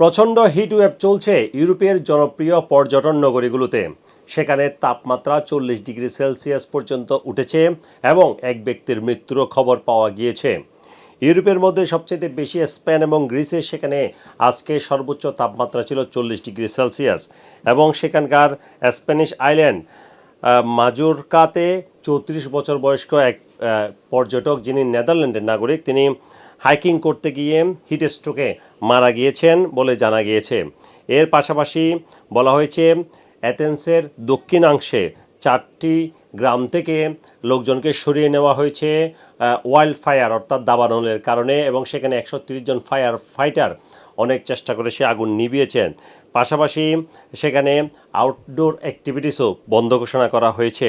প্রচণ্ড হিটওয়েভ চলছে ইউরোপের জনপ্রিয় পর্যটন নগরীগুলোতে। সেখানে তাপমাত্রা চল্লিশ ডিগ্রি সেলসিয়াস পর্যন্ত উঠেছে এবং এক ব্যক্তির মৃত্যুরও খবর পাওয়া গিয়েছে। ইউরোপের মধ্যে সবচেয়ে বেশি স্পেন এবং গ্রিসে সেখানে আজকে সর্বোচ্চ তাপমাত্রা ছিল চল্লিশ ডিগ্রি সেলসিয়াস এবং সেখানকার স্প্যানিশ আইল্যান্ড মাজোরকাতে চৌত্রিশ বছর বয়স্ক এক পর্যটক যিনি নেদারল্যান্ডের নাগরিক, তিনি হাইকিং করতে গিয়ে হিট স্ট্রোকে মারা গিয়েছেন বলে জানা গিয়েছে। এর পাশাপাশি বলা হয়েছে, অ্যাথেন্সের দক্ষিণাংশে চারটি গ্রাম থেকে লোকজনকে সরিয়ে নেওয়া হয়েছে ওয়াইল্ড ফায়ার অর্থাৎ দাবানলের কারণে এবং সেখানে একশো জন ফায়ার ফাইটার অনেক চেষ্টা করে সে আগুন নিভিয়েছেন। পাশাপাশি সেখানে আউটডোর অ্যাক্টিভিটিসও বন্ধ ঘোষণা করা হয়েছে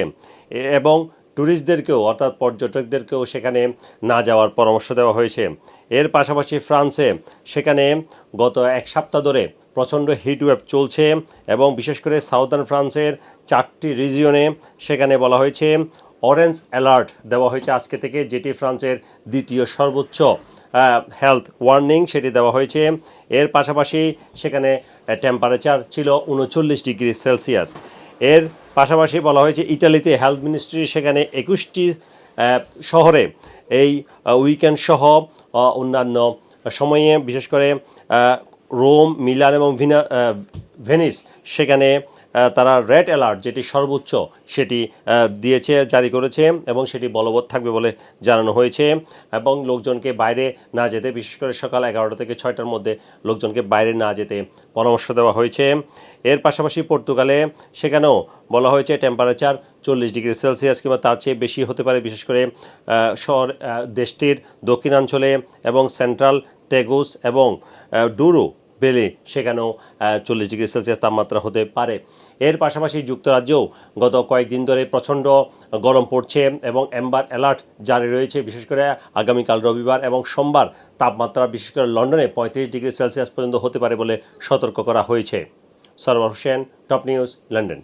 এবং ট্যুরিস্টদেরকেও অর্থাৎ পর্যটকদেরকেও সেখানে না যাওয়ার পরামর্শ দেওয়া হয়েছে। এর পাশাপাশি ফ্রান্সে সেখানে গত এক সপ্তাহ ধরে প্রচণ্ড হিটওয়েভ চলছে এবং বিশেষ করে সাউদার্ন ফ্রান্সের চারটি রিজিয়নে সেখানে বলা হয়েছে অরেঞ্জ অ্যালার্ট দেওয়া হয়েছে আজকে থেকে, যেটি ফ্রান্সের দ্বিতীয় সর্বোচ্চ হেলথ ওয়ার্নিং সেটি দেওয়া হয়েছে। এর পাশাপাশি সেখানে টেম্পারেচার ছিল উনচল্লিশ ডিগ্রি সেলসিয়াস। এর পাশাপাশি বলা হয়েছে, ইটালিতে হেলথ মিনিস্ট্রি সেখানে একুশটি শহরে এই উইকেন্ড সহ অন্যান্য সময়ে বিশেষ করে রোম, মিলান এবং ভিনা ভেনিস সেখানে তারা রেড অ্যালার্ট যেটি সর্বোচ্চ সেটি দিয়েছে, জারি করেছে এবং সেটি বলবৎ থাকবে বলে জানানো হয়েছে। এবং লোকজনকে বাইরে না যেতে, বিশেষ করে সকাল এগারোটা থেকে ছয়টার মধ্যে লোকজনকে বাইরে না যেতে পরামর্শ দেওয়া হয়েছে। এর পাশাপাশি পর্তুগালে সেখানেও বলা হয়েছে টেম্পারেচার চল্লিশ ডিগ্রি সেলসিয়াস কিংবা তার চেয়ে বেশি হতে পারে, বিশেষ করে শহর দেশটির দক্ষিণাঞ্চলে এবং সেন্ট্রাল তেগুস এবং ডুরু বেলে সেখানেও চল্লিশ ডিগ্রি সেলসিয়াস তাপমাত্রা হতে পারে। এর পাশাপাশি যুক্তরাজ্যেও গত কয়েকদিন ধরে প্রচণ্ড গরম পড়ছে এবং অ্যাম্বার অ্যালার্ট জারি রয়েছে। বিশেষ করে আগামীকাল রবিবার এবং সোমবার তাপমাত্রা, বিশেষ করে লন্ডনে পঁয়ত্রিশ ডিগ্রি সেলসিয়াস পর্যন্ত হতে পারে বলে সতর্ক করা হয়েছে। Sarwar Hossain, top news, London.